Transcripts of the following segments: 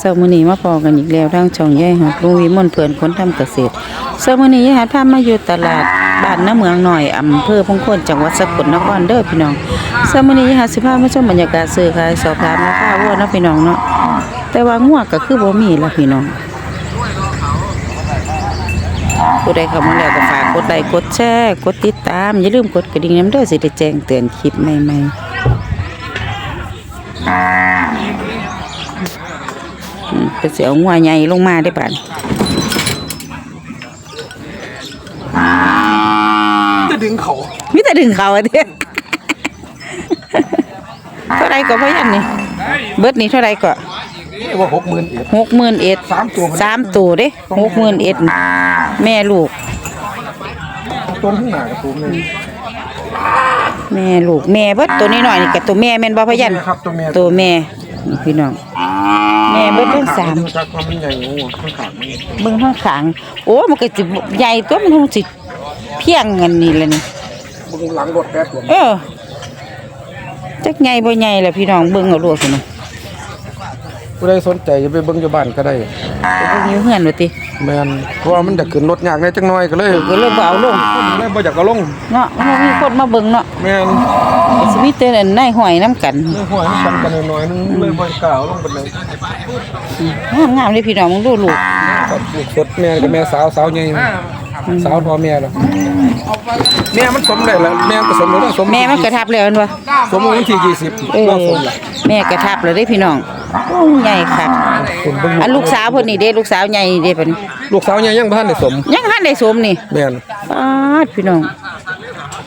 เช้ามื้อนี้มาพอกันอีกแล้วทางช่องยายหัดลุงวิมลเพื่อนคนทำเกษตรเช้ามื้อนี้ยายหัดพามาอยู่ตลาดบ้านน้าเมืองหน่อยอำเภอพงโคนจังหวัดสกลนครเด้อพี่น้องเช้ามื้อนี้ยายหัดสิพามาชมบรรยากาศซื้อขายสอบถามราคาวัวเนาะพี่น้องเนาะแต่ว่างัวก็คือบ่มีละพี่น้องผู้ใดเข้ามาแล้วก็ฝากกดไลค์กดแชร์กดติดตาม อย่าลืมกดกระดิ่งน้ำเด้อสิได้แจ้งเตือนคลิปใหม่ๆ เป็นเสียวงัวใหญ่ลงมาได้ป่านจะดึงเขามิแต่ดึงเขาอะเด้เท่าไรก็พ่อยันนี่เบิดนี่เท่าไรก็ว่าหกหมื่นเอ็ดหกหมื่นเอ็ดสามตัวสามตัวเด้หกหมื่นเอ็ดแม่ลูกต้นข้างหน้ากับตัวนี้แม่ลูกแม่เบิดตัวนี้หน่อยนี่กับตัวแม่แม่นบ่พ่อยันครับตัวแม่ตัวแม่นี่พี่น้อง แม่เบิดทั้งสามจากความมันใหญ่โอ้ข้างขาดมันเบิ่งข้างขางโอ้มันก็สิใหญ่ตัวมันคงสิเพียงเงินนี่แหละนี่มึงหลังรถแป๊บเดียวเออจักใหญ่บ่ใหญ่ล่ะพี่น้องเบิ่งเอาโลดพุ่นน่ะ ผู้ใดสนใจจะไปเบิ่งอยู่บ้านก็ได้ไปเบิ่งอยู่เฮือนว่าติแม่นเพราะว่ามันจะขึ้นรถยากแน่จังน้อยก็เลยก็เลยบ่เอาลงเลยบ่อยากเอาลงเนาะมันบ่มีคนมาเบิ่งเนาะแม่นสิมีแต่อันนายห้อยนํกันเลยหัวให้กันกันหน่อยๆนึงเลยบ่กล้าเอาลงปานใดงามๆเลยพี่น้องมึงดูลูกครับลูกสดแม่กับแม่สาวสาวใหญ่สาวพอแม่แล้วแม่มันสมได้แล้วแม่ก็สมแล้วสมแม่มันกระทับแล้วแม่นบ่สมวันที่20เออก็สมละแม่กระทับแล้วเด้พี่น้อง โอ้ใหญ่คักคุณเบิ่งอันลูกสาวเพิ่นนี่เด้ลูกสาวใหญ่เด้เพิ่นลูกสาวใหญ่ยังบ่ทันได้สมยังหันได้สมนี่แม่นปาดพี่น้อง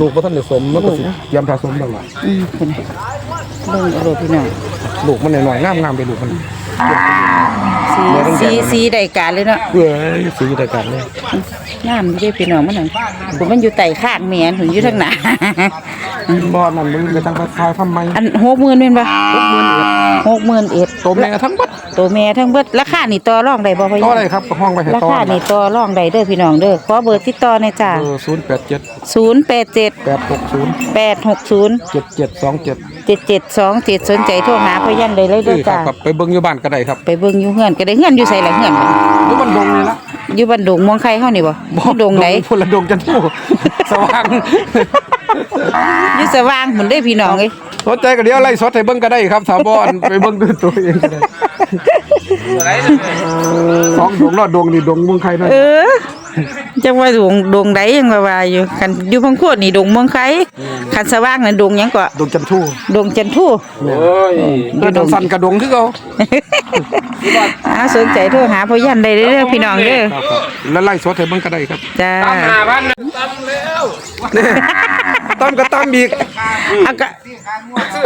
ลูกบ่ทันได้สมมันก็สิยามผสมแล้วล่ะอืมเพิ่นเบิ่งเอาโลดพี่น้องลูกมันหน่อยๆงามๆไปลูกมันสีสีสีได้การเลยเนาะเอ้ยสีแต่กันเลย งามเด้พี่น้องมันนั่นผมมันอยู่ใต้ข้างแม่นผมอยู่ทางหน้าบ่นั่นมึงก็ตั้งไปคายทำไมอัน60,000แม่นบ่60,000เอ็ดตัวแม่ทั้งบัด ตัวแม่ทั้งเบิดราคานี่ต่อรองได้บ่พ่อต่อใหได้ญ่ครับห้องไปให้ราต่อคานี่ต่อรองได้เด้อพี่น้องเด้อขอเบอร์ติดต่อหน่อยจ้าเออ087 087 860 860 7727 7727สนใจโทรหาพ่อยันได้เลยเอเด้ออครัจ้าบครับไปเบิ่งอยู่บ้านก็ได้ครับ ไปเบิ่งอยู่เฮือนก็ได้เฮือนอยู่ไสล่ะเฮือนบัดนี้อยู่บ้านดงนี่ละอยู่บ้านดงม่วงไข่เฮานี่บ่อยู่ดงไหนพลดงจันทูสว่างอยู่สว่างหมุนได้อพี่น้องเอ้ยสนใจก็เดี๋ยวไล่สดให้เบิ่งก็ได้ครับสาวบอนไปเบิ่งด้วยตัวเองก็ได้ สองดวงเนาะดวงนี่ดวงเมืองไทยเนาะเออจังว่าดงดงใดยังว่าว่าอยู่คันอยู่พังโคตรนี่ดงเมืองไข่คันสว่างนั่นดงหยังก็ดวงจันทูดงจันทูโอ้ยก็ดวงสันกระดงคือเขาอ่าสนใจโทรหาพ่อยันได้เด้อพี่น้องเด้อครับครับแล้วไล่สดให้เบิ่งก็ได้ครับจ้านี่ตำก็ตำอีกเอาก็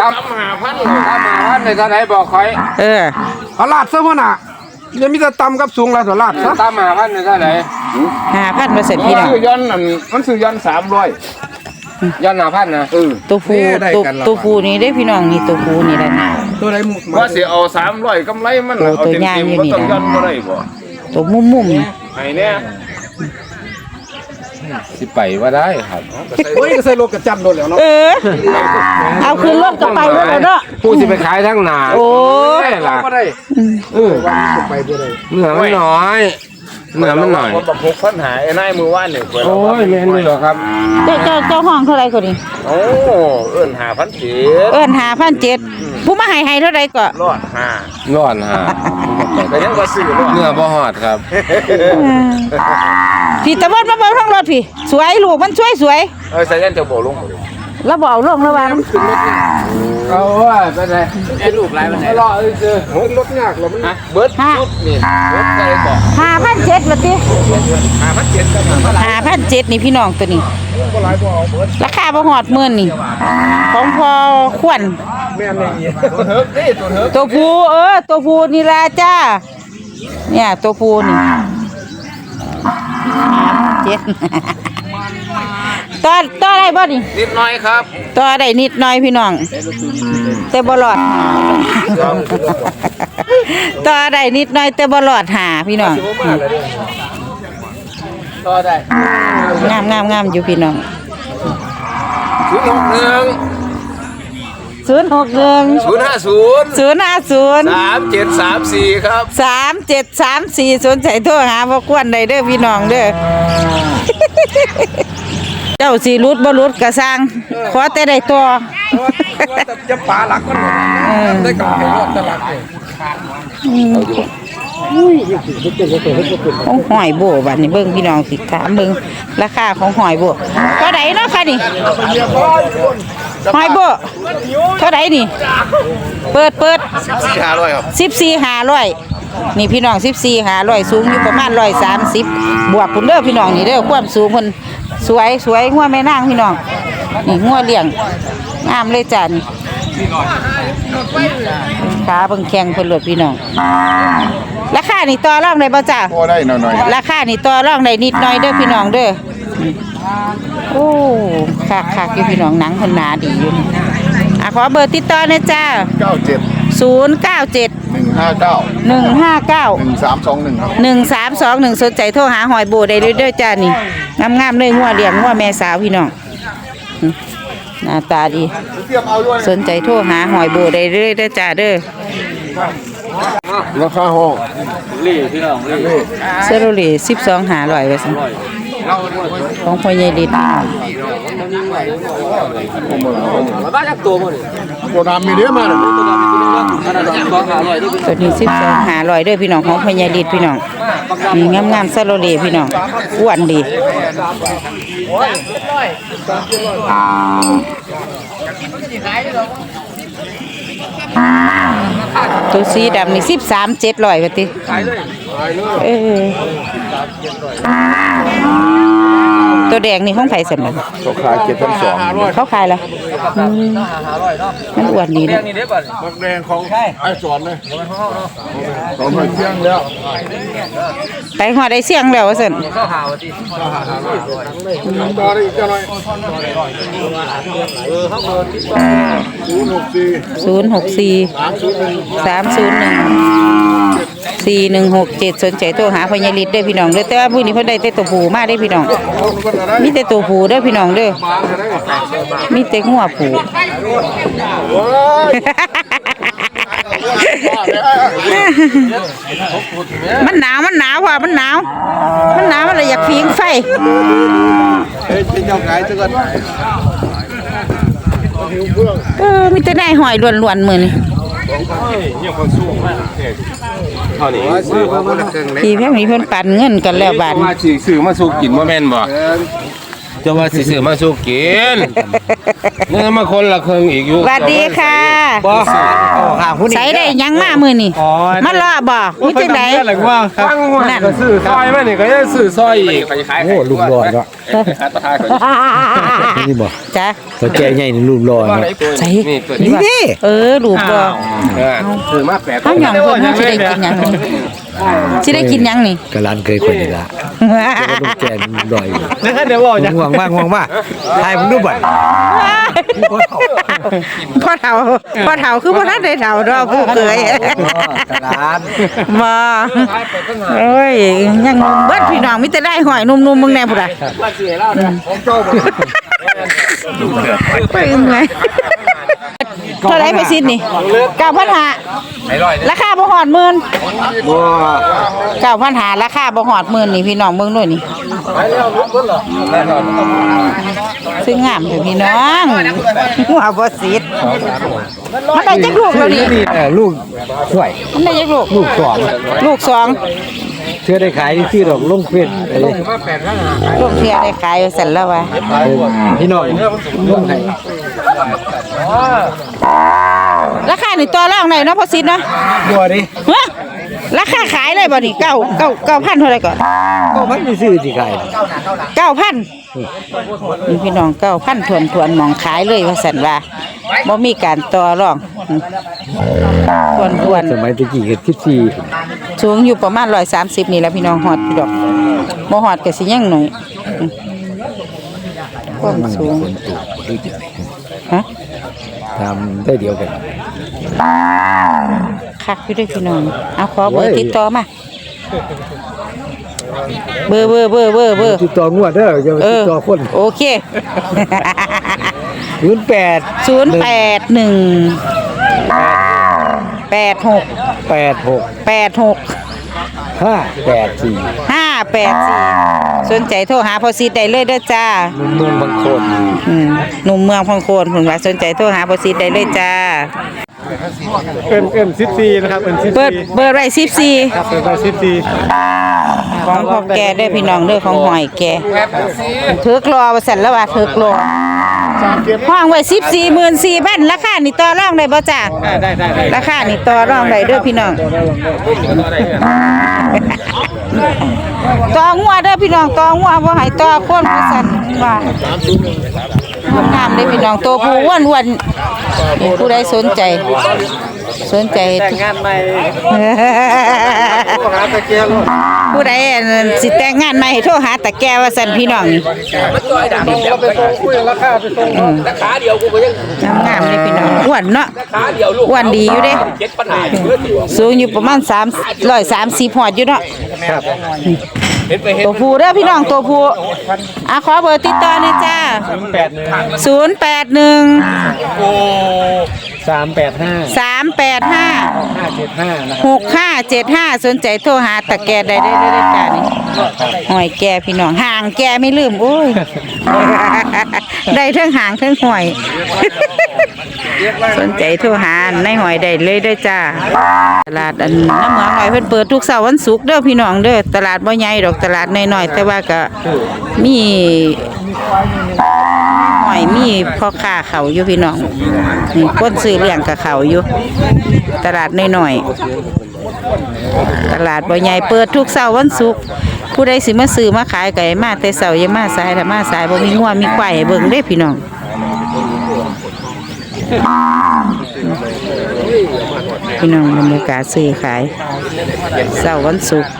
ตามหาพันตามหาพันในตอนไหนบอกคอยเออเอาลาดซะพ่อน่ะยังมีแต่ตำกับสูงแล้วแต่ลาดซะตามหาพันในตอนไหนหาพันเปอร์เซ็นต์พี่น้องซื้อย้อนนั่นมันซื้อย้อนสามร้อยย้อนหาพันนะเออตัวฟูตัวตัวฟูนี่ได้พี่น้องนี่ตัวฟูนี่แหละนี่ตัวไหนหมุกว่าสิเอาสามร้อยกำไรมันโอ้เอาตัวเต็มย่างเต็มอยู่ก็นี่ต้องนะย้อนบ่ได้บ่ตัวมุมมุมๆนี่ไอ้เนี่ย สิไปว่าได้ครับโอ้ยก็ใส่รถกระจันโดนแล้วเนาะเออ เอาขึ้นรถก็ไปแล้วเนาะผู้สิไปขายทั้งหนาโอ้ได้ล่ะก็ได้เออว่ามันไปบ่ได้เนื้อมันน้อยเนื้อมันน้อยคนแบบพกพันหายไอ้นายมือว่านเนี่ยโอ้ยแม่นเลยเหรอครับเจ้าเจ้าเจ้าห้องเท่าไหร่ก็นี่โอ้เอิ้นหาพันเจ็ดเอิ้นหาพันเจ็ดผู้มาให้ให้เท่าไหร่ก็รอดห้ารอดห้าแต่ยังว่าซื้อรอดเนื้อบ่ฮอดครับ พี่ตะวันมาเบิ่งทั้งรถพี่ สวยลูกมันสวยสวยเอ้ยใส่ยันจะโบลงหมดเลยแล้วบ่เอาลงแล้วว่ามันเอาว่าเป็นไงไอ้ลูกไรมันไหนรอเอ้ยเจอมันรถยากแล้วมันฮะเบิร์ดชุดนี่เบิร์ดใจบอกหาพันเจ็ดละติหาพันเจ็ดกันมาหาพันเจ็ดนี่พี่น้องตัวนี้ราคาบ่ฮอดหมื่นนี่ ของพอควรแม่นอย่างนี้ตัวเถิกนี่ตัวเถิกตัวผู้เออ ตัวผู้นี่ล่ะจ้า เนี่ยตัวผู้นี่ เจ็ดต่อต่อได้บ่นี่นิดหน่อยครับต่อได้นิดหน่อยพี่น้อง แต่บ่รอดต่อได้นิดหน่อยแต่บ่รอดหาพี่น้องต่อได้งามงามงามอยู่พี่น้องศูนย์หกหนึ่ง ศูนย์หกหนึ่งศูนย์ห้าศูนย์ศูนย์ห้าศูนย์สามเจ็ดสามสี่ครับสามเจ็ดสามสี่สนใจโทรหาพ่อกวนได้เด้อพี่น้องเด้อเจ้าสีรุดบ่รุดกระสังขอแต่ได้ตัวจะปลาหลักมันได้กับเห็นว่าตลาดเลยของหอยโบบัดนี้เบิ่งพี่น้องสิถามเบิ่งราคาของหอยโบเท่าไหร่เนาะค่ะนี่ หอยโบเท่าไหร่นี่ เปิดเปิดสี่ห้าร้อยครับสิบสี่ห้าร้อยนี่พี่น้องสิบสี่ห้าร้อยสูงอยู่ประมาณร้อยสามสิบบวกคุณเด้อพี่น้องนี่เด้อความสูงคนสวยสวยงัวแม่นางพี่น้องนี่งัวเลี้ยงงามเลยจ้ะนี่ขาเบิ่งแข้งเพิ่นโลดพี่น้องราคานี่ต่อรองได้บ่จ้าพอได้หน่อยราคานี่ต่อรองได้นิดหน่อยเด้อพี่น้องเด้อ โอ้คักคักๆอยู่พี่น้องหนังเพิ่นหนาดีอยู่อะขอเบอร์ติดต่อหน่อยจ้าเก้าเจ็ดศูนย์เก้าเจ็ดหนึ่งห้าเก้าหนึ่งห้าเก้าหนึ่งสามสองหนึ่งครับหนึ่งสามสองหนึ่งสนใจโทรหาหอยโบได้เลยเด้อจ้านี่งามๆเลยงัวเลี้ยงงัวแม่สาวพี่น้องอืมหน้าตาดี เทียบเอาด้วยสนใจโทรหาหอยโบได้เลยเด้อจ้าเด้อราคาห้องเซโรเลสิบสองหาร้อยไปสิ ของพ่อใหญ่ดิดตัวน้ำมีเยอะมากเลยตัวนี้สิบสองหาร้อยเด้อพี่น้องของพ่อใหญ่ดิดพี่น้องนี่งามๆเซโรเลพี่น้องอ้วนดีตัวสีดำนี่สิบสามเจ็ดร้อยไปติเออ ตัวแดงนี่ห้องไผ่สำนักราคาเจ็ดพันสองเขาขายละอืมมันอ้วนดีนะบักแดงของไอ้สอนเลยของหอยเชียงแล้วไปหัวได้เสียงแล้วว่าซั่นต่อได้อีกเจ้าหน่อยศูนย์หกสี่064สามศูนย์หนึ่ง 301 4167สนใจโทรหาพญาลิตเด้พี่น้องเด้อแต่ว่ามื้นี้เพิ่นได้แต่ตัวผูมาเด้พี่น้อง มีแต่ตัวผูเด้อพี่น้องเด้อมีแต่งัวผูมันหนาวมันหนาวว่ะมันหนาว มันหนาวมันเลยอยากพิงไฟเฮ้ยเป็นเจ้าไก่จังกันเออมีแต่ได้หอยล้วนๆมือนี้ เท่านี้ซื้อมาคนละครึ่งเลยพี่แพงนี้เพิ่นปันเงินกันแล้วบาดนี้ว่าสิซื้อมาสู้กินบ่แม่นบ่จะว่าสิซื้อมาสู้กิน นี่มาคนละครึ่งอีกอยู่สวัสดีค่ะบ่ค่ะผู้นี้ใส่ได้หยังมามื้อนี้มาเลาะบ่มีจังได๋ฟังว่าก็ซื้อซอยมานี่ก็จะซื้อซอยอีกโอ้ลูกรอดเนาะนี่บ่จ้ะตัวแก่ใหญ่นี่ลูกรอดเนาะใส่นี่ตัวนี่นี้เด้เออลูกบ่เออซื้อมาแปดเฮาหยังเพิ่นเฮาสิได้กินหยังนี่สิได้กินหยังนี่กะลานเคยคนนี่ล่ะลูกแก่นี่ลูกรออยู่เดี๋ยวบอกห่วงมากห่วงมากทายผมดูบัดพ่อเฒ่าพ่อเฒ่าคือบ่ทันได้เฒ่าดอกผู้เคยกะลานมาเอ้ยยังเบิดพี่น้องมิแต่ได้หอยนุ่มๆมึงแน่พุ่นอะไปอึ้งไงเท่าไหรไปซิดนี่เก้าพันหา ราคาบ่หอดหมื่นเก้าพันหาราคาบ่หอดหมื่นนี่พี่น้องเบิ่งด้วยนี่ซึ่งงามเถอะพี่น้องหัวบ่ซิดมันได้จักลูกแล้วนี่นี่เออลูกช่วยมันได้จักลูกลูกสองลูกสองเชื่อได้ขายที่ดอกลงเฟซไอ้ลูกเทียได้ขายเสร็จแล้ววะพี่น้องลงให้ ราคานี่ต่อรองได้เนาะพอซิดเนาะบัวดิฮะราคาขายเลยบ่นี่เก้าเก้าเก้าพันเท่าไหร่ก่อนก็มันมีซื้อที่ขายเก้าพันนี่พี่น้องเก้าพันทวนทวนๆหมองขายเลยว่าสันว่าบ่มีการต่อรองทวนทวนสมัยตะกี้ก็14ๆสูงอยู่ประมาณร้อยสามสิบนี่แหละพี่น้องหอดพี่ดอกบ่หอดก็สิยังหน่อยอืมความสูงคนตูดูจิฮะทำได้เดียวกัน คักอยู่เด้วยพี่น้อง เอาขอเบอร์ติดต่อมา เบอร์เบอร์เบอร์เบอร์เบอร์ติดต่องวดเด้ออย่าไปเอติดอต่อคนโอเคศูนย์แปดศูนย์แปดหนึ่งแปดหกแปดหกแปดหกห้าแปดสี่ห้าแปดสี่สนใจโทรหาพอซีได้เลยเด้อจ้าเมืองบางคนอืมหนุ่มเมืองพังโคนผลว่าสนใจโทรหาพอซีได้เลยจ้า เอ็มเอ็มซิซีนะครับเอ็มซิเปิดเปิดไว้สิบสี่ครับเป็นซิซีของพ่อแกเด้อพี่น้องเด้อของหอยแกเถือกรอว่าสั่นแล้วว่าเถือกรอห้องไว้สิบสี่หมื่นสี่พันราคานี่ต่อรองได้บ่จ้าได้ได้ได้ราคานี่ต่อรองได้เด้อพี่น้อง ต่องัวเด้อพี่น้องต่องัวบ่ให้ต่อคนว่าสั่นว่า งามเด้อพี่น้องตัวผู้อ้วนๆนี่ ผู้ใดสนใจ สนใจแต่งงานใหม่หาตะเกียบผู้ใดอันนั้นสิแต่งงานใหม่ให้โทรหาตาแก้ว่าสั่นพี่น้องนี่เราไปส่งคุยราคาไปส่งขาเดียวกูก็ยังงามๆเลยพี่น้องอ้วนเนาะขาเดียวลูกอ้วนดีอยู่เด้เจ็ดปัญหาอยู่เพื่อนอยู่สูงอยู่ประมาณ3 130หอดอยู่เนาะ เห็นไปเห็นตัวผู้เด้อพี่น้องตัวผู้อะขอเบอร์ติดต่อหน่อยจ้า แปดหนึ่ง081สามแปดห้า385 ห้าเจ็ดห้านะครับหกห้าเจ็ดห้าสนใจโทรหาตะแกได้ได้ได้จ้านี่หอยแกพี่น้องห่างแกไม่ลืมโอ้ย ได้ทั้งห่างทั้งหอย สนใจโทรหาในหอยได้เลยเด้อจ้า ตลาดอันน้ำเมืองหอยเพิ่นเปิดทุกเสาร์วันศุกร์เด้อพี่น้องเด้อตลาดบ่ใหญ่ดอกตลาดน้อยๆแต่ว่าก็มีหอยมีพ่อค้าเขาอยู่พี่น้องนี่คนซื้อเลี้ยงกับเขาอยู่ ตลาดน้อยๆตลาดบ่ใหญ่เปิดทุกเสาร์วันศุกร์ผู้ใดสิมาซื้อมาขายไก็ให้มาแต่เสาร์ย่ามาสายถ้ามาสายบ่มีงัวมีควายให้เบิ่งเด้พี่น้อง พี่น้องบรรยากาศซื้อขายเสาร์วันศุกร์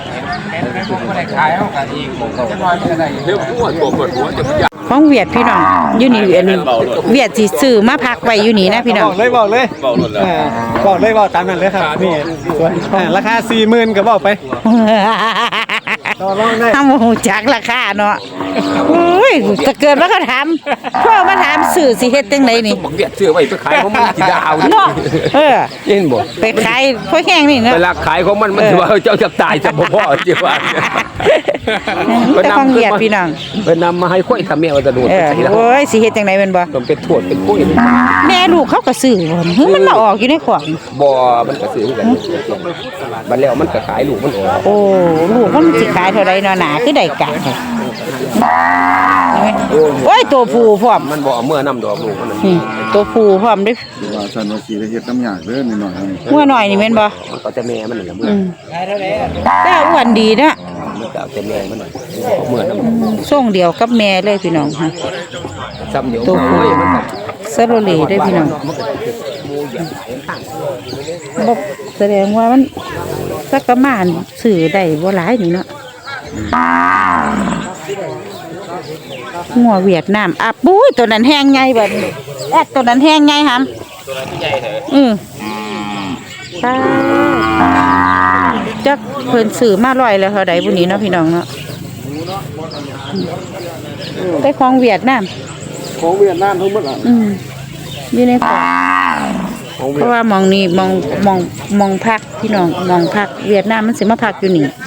ของเวียดพี่น้องอยู่นี่อันนี้เวียดสิซื้อมาพักไว้อยู่นี่นะพี่น้องบอกเลยบอกเลยอ่าบอกเลยบอกตามนั้นเลยครับนี่ส่วนอ่าราคาสี่หมื่นก็บอกไป ต่อรองได้ทำโมโหจักราคาเนาะโอ้ยถ้าเกิดว่าเขาถามพ่อมาถามสื่อสิเฮ็ดจังไดนี่บอกเบียดเสื้อไว้ไปขายของมันจีดาวเนาะเออเห็นบ่ไปขายพ่อแห้งนี่เนาะเวลาขายของมันมันจะว่าเจ้าจะตายจะบ่พอจีว่าแต่ของเวียดพี่น้องไปนำมาให้ค่อยทำแม่ว่าจะโดนเอไปอใส่แล้วโอ้ยสิเฮ็ดจังไดแม่นบ่ต้องเป็นถวดเป็นกุ้ยแม่ลูกเขาก็ซื้อบ่เฮ้ยมันมาออกอยู่ในของบ่มันก็ซื้อกันบัดแล้วมันก็ขายลูกมันออกโอ้ลูกมันสิขายเท่าใดเนาะหนาคือได้กะแท้โอ้ยตัวผู้พร้อมมันบ่เอาเมื่อนำดอกลูกมันน่ะนี่ตัวผู้พร้อมเด้อว่าฉันว่าสีเฮ็ดน้ำยากเด้อนิดหน่อยครับหัวหน่อยนี่แม่นบ่มันก็จะแม่มันนั่นแหละเมื่ออืมแต่อ้วนดีนะมันก็เอาแต่แม่มันน่ะเอาเมื่อนำส่งเดียวกับแม่เลยพี่น้องค่ะ ซ้ำเดียวตัวผู้โอ้ยมันก็สโลเลได้พี่น้องบอกแสดงว่ามันสักประมาณสื่อได้บ่หลายนี่เนาะ งัวเวียดนามอะปุ้ยตัวนั้นแห้งไงบัดนี้แอดตัวนั้นแห้งไงฮัมตัวนั้นใหญ่เลยอือตายจักเพิ่นซื้อมาร้อยแล้วเท่าใดบุนี้เนาะพี่น้องเนาะได้ของเวียดนามของเวียดนามทั้งหมดอะอืมอยู่ในฝันเพราะว่ามองนี่มองมองมองพักพี่น้องมองพักเวียดนามมันสิมาพักอยู่นี่มันเ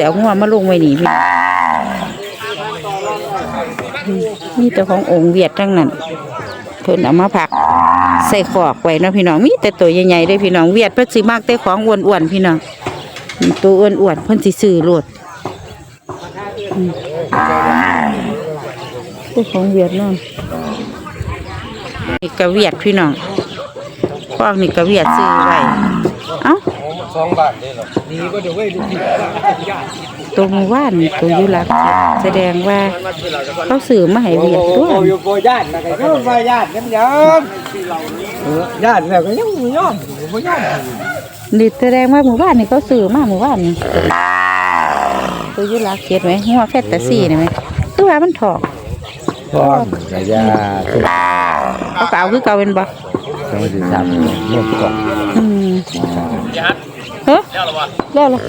สียงัวมาลงไว้นี่พี่มีแต่ขององค์เวียดทั้งนั้นเพิ่นเอามาพัก ใส่ขอกไว้เนาะพี่น้องมีแต่ตัวใหญ่ๆได้อพี่น้องเวียดเพิ่นสิมากแต่ของอ้วนๆพี่น้องตัวอ้วนๆเพิ่นสิซื้อโลดตัวของเวียดนามนี่กะเวียดพี่น้องพวกนี่กะเวียดซื้อไว้เอ้า สองบาทนี่หรอนี่ก็เดี๋ยวไว้ดูที่ตัวหมู่บ้านนี่ตัวอยุรักแสดงว่าเขาซื้อมาให้เวียดด้วยอยู่บ่ญาตินะก็ยังบ่ญาติยังยอมญาติแล้วก็ยังบ่ยอมบ่ยอมนี่แสดงว่าหมู่บ้านนี่เขาซื้อมาหมู่บ้านนี่ตัวอยุรักเขียนไหมหัวแฟตตาซี่นี่ไหมตัวว่ามันถอกพ่อมกระยาทุกเขาเก่าคือเก่าเป็นบ่สองสี่สามเมื่อก่อนอืมเฮ้ยแล้วหรอวะแล้วหรอ